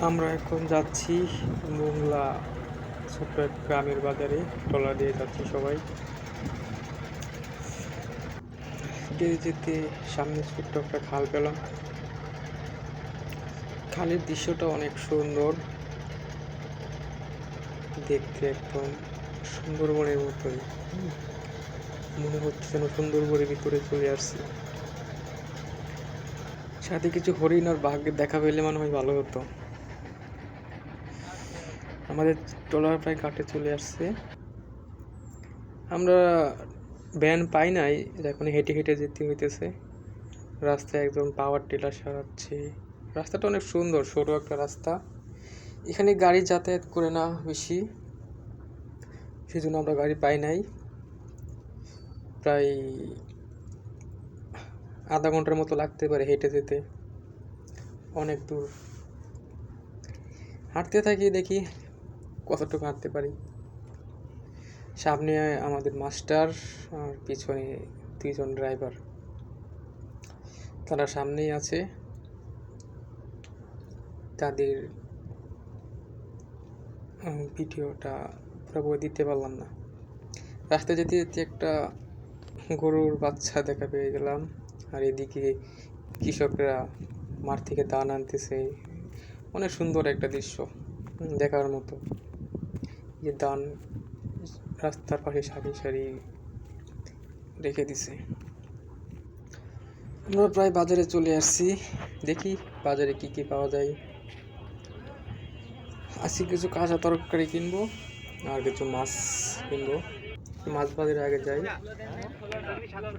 আমরা এখন যাচ্ছি মোংলা ছোট্ট এক গ্রামের বাজারে, ট্রলার দিয়ে যাচ্ছি সবাই। যেতে যেতে সামনে ছোট্ট একটা খাল পেলাম। খালের দৃশ্যটা অনেক সুন্দর। দেখতে একদম সুন্দরবনের মতোই। মনে হচ্ছে যেন সুন্দরবনের ভিতরে চলে আসছি। সাথে কিছু হরিণ আর বাঘ দেখা পেলে মনে হয় ভালো হতো। আমাদের ট্রলার প্রায় ঘাটে চলে আসছে। আমরা ভ্যান পাই নাই এখন হেঁটে হেঁটে যেতে হইতেছে। রাস্তায় একদম পাওয়ার টিলার সারাচ্ছে। রাস্তাটা অনেক সুন্দর, সরু একটা রাস্তা। এখানে গাড়ি যাতায়াত করে না বেশি, সেজন্য আমরা গাড়ি পাই নাই। প্রায় আধা ঘণ্টার মতো লাগতে পারে হেঁটে যেতে। অনেক দূর। হাঁটতে থাকি দেখি কতটুকু হাঁটতে পারি? সামনে আমাদের মাস্টার আর পিছনে দুইজন ড্রাইভার। তারা সামনেই আছে। তাদের ভিডিওটা পুরোপুরি দিতে পারলাম না। রাস্তায় যেতে যেতে একটা গরুর বাচ্চা দেখা পেয়ে গেলাম। আর এদিকে কৃষকরা মাঠ থেকে ধান আনতেছে। অনেক সুন্দর একটা দৃশ্য দেখার মতো। যে ধান রাস্তার পাশে সারি সারি রেখে দিছে। আমরা প্রায় বাজারে চলে আসছি। দেখি বাজারে কি কি পাওয়া যায়। আজকে কিছু কাঁচা তরকারি কিনবো আর কিছু মাছ কিনবো। মাছ বাজারে আগে যাই।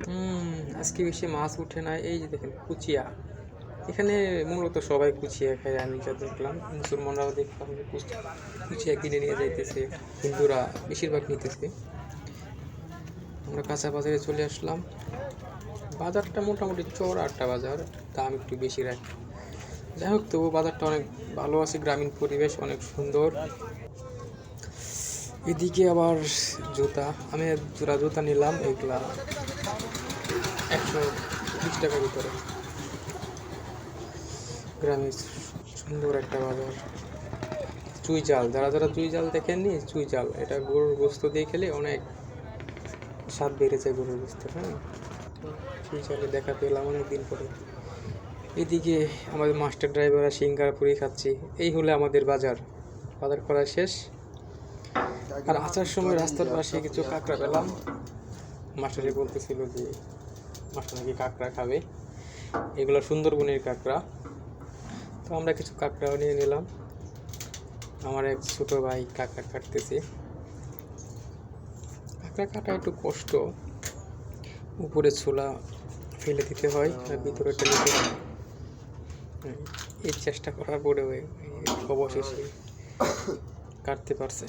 হুম, আজকে বেশি মাছ উঠে না এই যে দেখেন কুচিয়া। এখানে মূলত সবাই কুচিয়া খায়, আমি যা দেখলাম। মুসলমানরাও দেখলাম যে কুচ- কুচিয়া কিনে নিয়ে যাইতেছে, হিন্দুরা বেশিরভাগ নিতেছে। আমরা কাঁচা বাজারে চলে আসলাম। বাজারটা মোটামুটি চড় আটটা বাজার, দাম একটু বেশি রাখে। যাই হোক তবু বাজারটা অনেক ভালো আছে, গ্রামীণ পরিবেশ অনেক সুন্দর। এদিকে আবার জুতা, আমি জোড়া জুতা নিলাম, এগুলা একশো বিশ টাকার ভিতরে। গ্রামে সুন্দর একটা বাজার। চুই জাল, যারা যারা চুই জাল দেখেননি, চুই জাল। এটা গরুর গোস্ত দিয়ে খেলে অনেক স্বাদ বেড়ে যায় গরুর গোস্ত হ্যাঁ? চুই জালে দেখা পেলাম অনেক দিন পরে। এদিকে আমাদের মাস্টার ড্রাইভাররা সিঙ্গারা পুরি খাচ্ছি। এই হলো আমাদের বাজার। বাজার করা শেষ। আর আসার সময় রাস্তার পাশে কিছু কাঁকড়া পেলাম। মাস্টারে বলতেছিল যে, মাস্টার নাকি কাঁকড়া খাবে? এগুলো সুন্দরবনের কাঁকড়া। তো আমরা কিছু কাঁকড়াও নিয়ে নিলাম। আমার এক ছোট ভাই কাঁকড়া কাটতেছে। কাঁকড়া কাটা একটু কষ্ট। উপরে ছোলা ফেলে দিতে হয় আর ভিতরে হ্যাঁ, এই চেষ্টা করার পরে অবশেষে কাটতে পারছে।